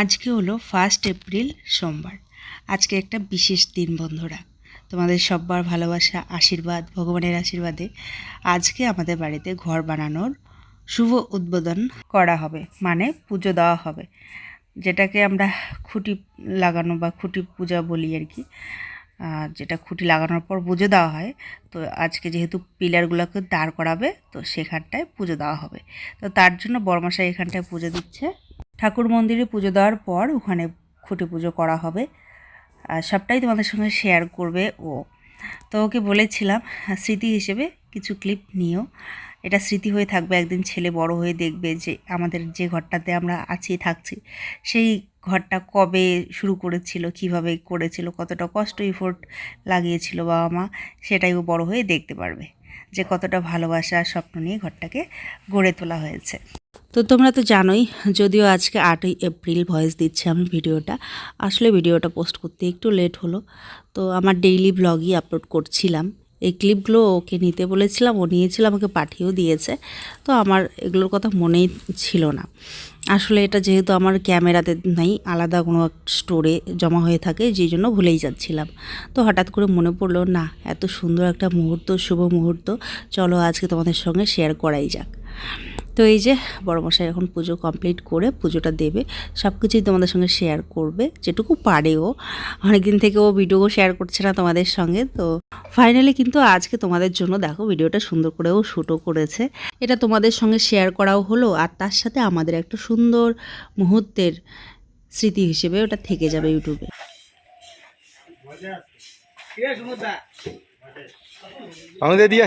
আজকে হলো first April সোমবার। আজকে একটা বিশেষ দিন বন্ধুরা। তোমাদের সব্বার ভালোবাসা, আশীর্বাদ, ভগবানের আশীর্বাদে আজকে আমাদের বাড়িতে ঘর বানানোর শুভ উদ্বোধন করা হবে মানে পুজো দেওয়া হবে। যেটাকে আমরা খুঁটি লাগানো বা খুঁটি পূজা বলি আর কি। যেটা খুঁটি লাগানোর পর পুজো দেওয়া হয়, তো আজকে যেহেতু পিলারগুলোকে দাঁড় করাবে, তো সেখানটায় পুজো দেওয়া হবে। তো তার জন্য বড়মশাই এখানটায় পুজো দিচ্ছে। ঠাকুর মন্দিরে পুজো দেওয়ার পর ওখানে খুঁটি পুজো করা হবে। আর সবটাই তোমাদের সঙ্গে শেয়ার করবে ও। তো ওকে বলেছিলাম স্মৃতি হিসেবে কিছু ক্লিপ নিও। এটা স্মৃতি হয়ে থাকবে, একদিন ছেলে বড় হয়ে দেখবে যে আমাদের যে ঘরটাতে আমরা আছি, থাকছি, সেই ঘরটা কবে শুরু করেছিল, কীভাবে করেছিল, কতটা কষ্ট এফোর্ট লাগিয়েছিল বাবা মা, সেটাই ও বড় হয়ে দেখতে পারবে। যে কতটা ভালোবাসা স্বপ্ন নিয়ে ঘরটাকে গড়ে তোলা হয়েছে। তো তোমরা তো জানোই, যদিও আজকে আটই এপ্রিল ভয়েস দিচ্ছে আমি ভিডিওটা, আসলে ভিডিওটা পোস্ট করতে একটু লেট হলো। তো আমার ডেইলি ব্লগই আপলোড করছিলাম। এই ক্লিপগুলো ওকে নিতে বলেছিলাম, ও নিয়েছিল, আমাকে পাঠিয়েও দিয়েছে। তো আমার এগুলোর কথা মনেই ছিল না। আসলে এটা যেহেতু আমার ক্যামেরাতে নাই, আলাদা কোনো স্টোরে জমা হয়ে থাকে, যেই জন্য ভুলেই যাচ্ছিলাম। তো হঠাৎ করে মনে পড়ল, না, এত সুন্দর একটা মুহূর্ত, শুভ মুহূর্ত। চলো আজকে তোমাদের সঙ্গে শেয়ার করাই যাক। তো এই যে বড়মশাই এখন পুজো কমপ্লিট করে পুজোটা দেবে সব কিছুই তোমাদের সঙ্গে শেয়ার করবে, যেটুকু পারে ও। অনেকদিন থেকে ও ভিডিও শেয়ার করছে না তোমাদের সঙ্গে, তো ফাইনালি কিন্তু আজকে তোমাদের জন্য দেখো ভিডিওটা সুন্দর করে ও শ্যুটও করেছে। এটা তোমাদের সঙ্গে শেয়ার করাও হলো, আর তার সাথে আমাদের একটা সুন্দর মুহূর্তের স্মৃতি হিসেবে ওটা থেকে যাবে ইউটিউবে আমাদের দিয়ে।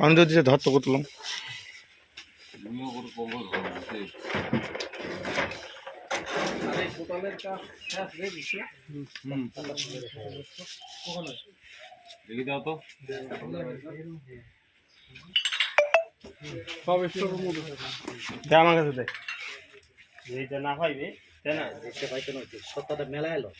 আমি তো দিচ্ছে ধর তো করলাম দেখি দাও তো দে। আমার কাছে না তাই না? দেখতে পাইতো না সত্তাটা মেলা এলো।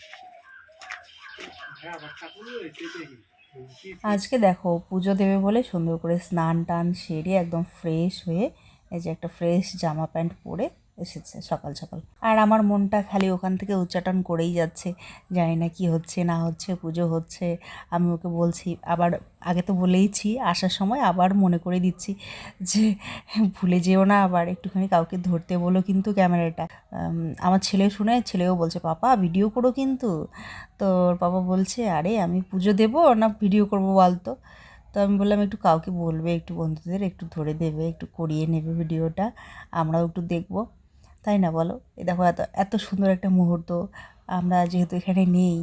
আজকে দেখো পুজো দেবে বলে সুন্দর করে স্নান টান সেরে একদম ফ্রেশ হয়ে এই যে একটা ফ্রেশ জামা প্যান্ট পরে এসেছে সকাল সকাল। আর আমার মনটা খালি ওখান থেকে উচ্চাটন করেই যাচ্ছে। জানি না কি হচ্ছে, না হচ্ছে, পুজো হচ্ছে। আমি ওকে বলছি, আবার আগে তো বলেইছি, আসার সময় আবার মনে করে দিচ্ছি যে, ভুলে যেও না, আবার একটুখানি কাউকে ধরতে বলো কিন্তু ক্যামেরাটা। আমার ছেলে শুনে, ছেলেও বলছে, পাপা ভিডিও করো কিন্তু। তো পাপা বলছে, আরে, আমি পুজো দেবো না ভিডিও করব বলতো? তো আমি বললাম, একটু কাউকে বলবে, একটু বন্ধুদের একটু ধরে দেবে, একটু করিয়ে নেবে ভিডিওটা আমরাও একটু দেখব। তাই না বলো? এ দেখো, এত এত সুন্দর একটা মুহূর্ত আমরা যেহেতু এখানে নেই,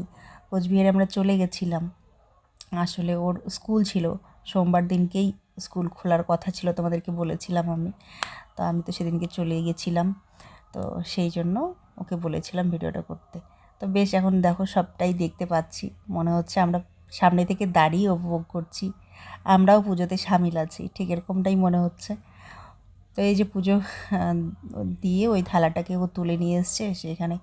কোচবিহারে আমরা চলে গেছিলাম। আসলে ওর স্কুল ছিল, সোমবার দিনকেই স্কুল খোলার কথা ছিল, তোমাদেরকে বলেছিলাম আমি। তো আমি তো সেদিনকে চলে গেছিলাম। তো সেই জন্য ওকে বলেছিলাম ভিডিওটা করতে। তো বেশ, এখন দেখো, সবটাই দেখতে পাচ্ছি। মনে হচ্ছে আমরা সামনে থেকে দাঁড়িয়ে উপভোগ করছি। আমরাও পুজোতে সামিল আছি, ঠিক এরকমটাই মনে হচ্ছে। তো এই যে পুজো দিয়ে ওই থালাটাকে ও তুলে নিয়ে এসছে সেখানে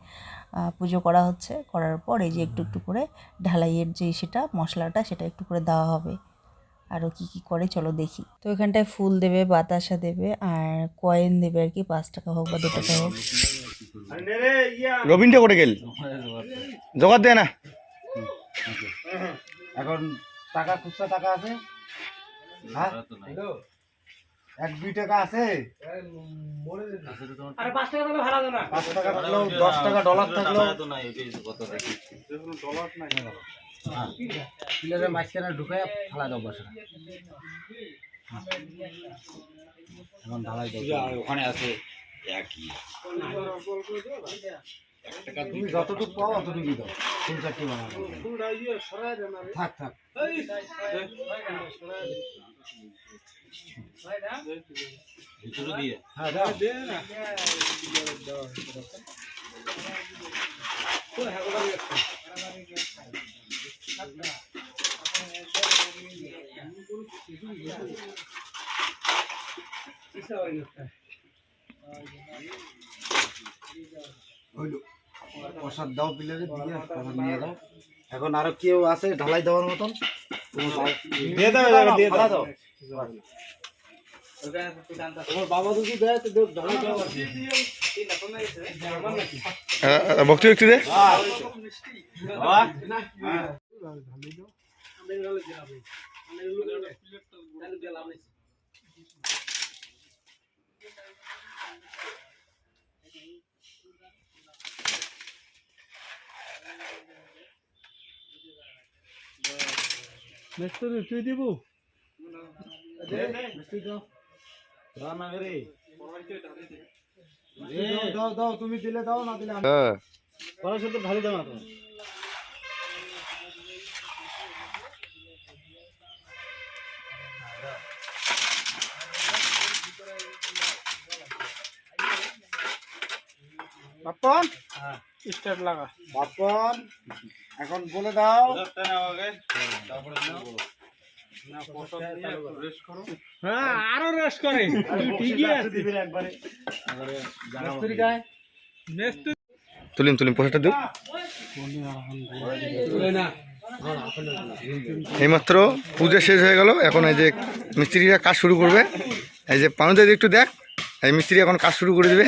পুজো করা হচ্ছে। করার পর এই যে একটু একটু করে ঢালাইয়ের যে সেটা মশলাটা সেটা একটু করে দেওয়া হবে। আরও কী কী করে চলো দেখি। তো এখানটায় ফুল দেবে বাতাসা দেবে আর কয়েন দেবে আর কি পাঁচ টাকা হোক বা দু টাকা হোক। রবিনটা করে গেল। জোগাড় দেয় না। এখন টাকা খুচরা টাকা আছে। হ্যাঁ? এক দুই টাকা আছে? পাঁচ টাকা থাকলেও দশ টাকা ডলার থাকলেও প্লেয়ারের মাঝখানে ঢুকে ফালা দাও বসা। এখন ঢালাই দাও। ওখানে আছে। একই। তুমি যতটুকু পাও অতটুকুই দাও। তিন চারটি বানাবো থাক থাক। হ্যাঁ দাও। হইল। প্রসাদ দাও প্লেটের দিকে প্রসাদ নিয়ে দাও এখন আরও কেউ আছে ঢালাই দেওয়ার মতন? দিয়ে দাও দিয়ে দাও। ফালা দাও। তোমার বাবা যদি দেয়? তো ঢালাই দেওয়া আছে। ভক্তি একটু দে দাও, দাও দাও তুমি দিলে দাও না দিলে হ্যাঁ। পড়ার সাথে ঢালি দাও না তুমি বাপন স্টার্ট লাগা। বাপন এখন বলে দাও। হ্যাঁ আরও রেস্ট করে ঠিকই আছে তুলিম তুলিম পয়সাটা দিও। এইমাত্র পূজা শেষ হয়ে গেল। এখন এই যে মিস্ত্রিরা কাজ শুরু করবে। এই যে পানুদা একটু দেখ। এই মিস্ত্রি এখন কাজ শুরু করে দেবে।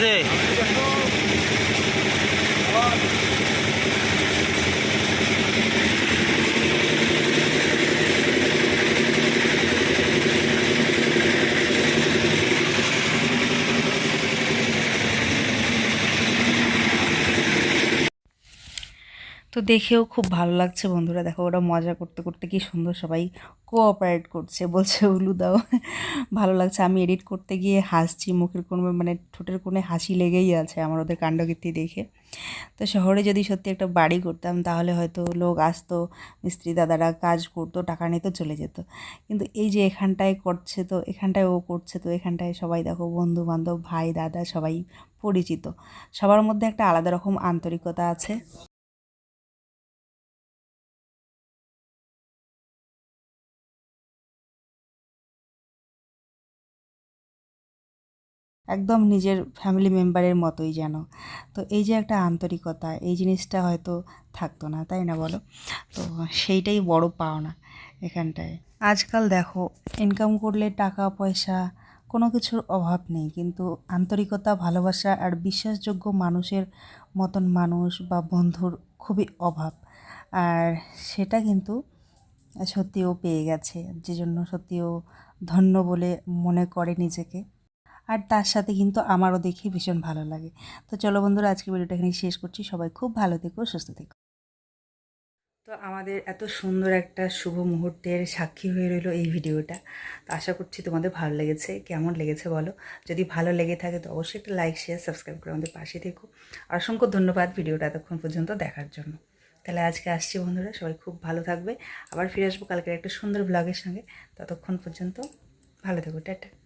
হয়ে গেছে তো দেখেও খুব ভালো লাগছে বন্ধুরা। দেখো ওরা মজা করতে করতে কি সুন্দর সবাই কোঅপারেট করছে। বলছে, উলু দাও। ভালো লাগছে। আমি এডিট করতে গিয়ে হাসছি, মুখের কোনো মানে ঠোঁটের কোণে হাসি লেগেই আছে আমার ওদের কাণ্ডকীর্তি দেখে। তো শহরে যদি সত্যি একটা বাড়ি করতাম, তাহলে হয়তো লোক আসতো, মিস্ত্রি দাদারা কাজ করতো, টাকা নিয়ে তো চলে যেত। কিন্তু এই যে এখানটায় করছে তো, এখানটায় ও করছে তো, এখানটায় সবাই দেখো বন্ধু বান্ধব ভাই, দাদা, সবাই পরিচিত। সবার মধ্যে একটা আলাদা রকম আন্তরিকতা আছে। একদম নিজের ফ্যামিলি মেম্বারের মতোই যেন। তো এই যে একটা আন্তরিকতা, এই জিনিসটা হয়তো থাকতো না, তাই না বলো? তো সেইটাই বড় পাওনা এখানটায়। আজকাল দেখো ইনকাম করলে টাকা, পয়সা, কোনো কিছুর অভাব নেই, কিন্তু আন্তরিকতা, ভালোবাসা আর বিশ্বাসযোগ্য মানুষের মতন মানুষ বা বন্ধুর খুবই অভাব। আর সেটা কিন্তু সত্যিও পেয়ে গেছে যে জন্য সত্যিও ধন্য বলে মনে করে নিজেকে। আর তার সাথে কিন্তু আমারও দেখে ভীষণ ভালো লাগে। তো চলো বন্ধুরা, আজকে ভিডিওটা এখানে শেষ করছি। সবাই খুব ভালো থেকো, সুস্থ থেকো। তো আমাদের এত সুন্দর একটা শুভ মুহূর্তের সাক্ষী হয়ে রইল এই ভিডিওটা। তো আশা করছি তোমাদের ভালো লেগেছে। কেমন লেগেছে বলো? যদি ভালো লেগে থাকে তো অবশ্যই একটা লাইক শেয়ার সাবস্ক্রাইব করে আমাদের পাশে থেকো। আর অসংখ্য ধন্যবাদ ভিডিওটা এতক্ষণ পর্যন্ত দেখার জন্য। তাহলে আজকে আসছি বন্ধুরা, সবাই খুব ভালো থাকবে। আবার ফিরে আসব কালকের একটা সুন্দর ব্লগের সঙ্গে। ততক্ষণ পর্যন্ত ভালো থেকো, টাটা।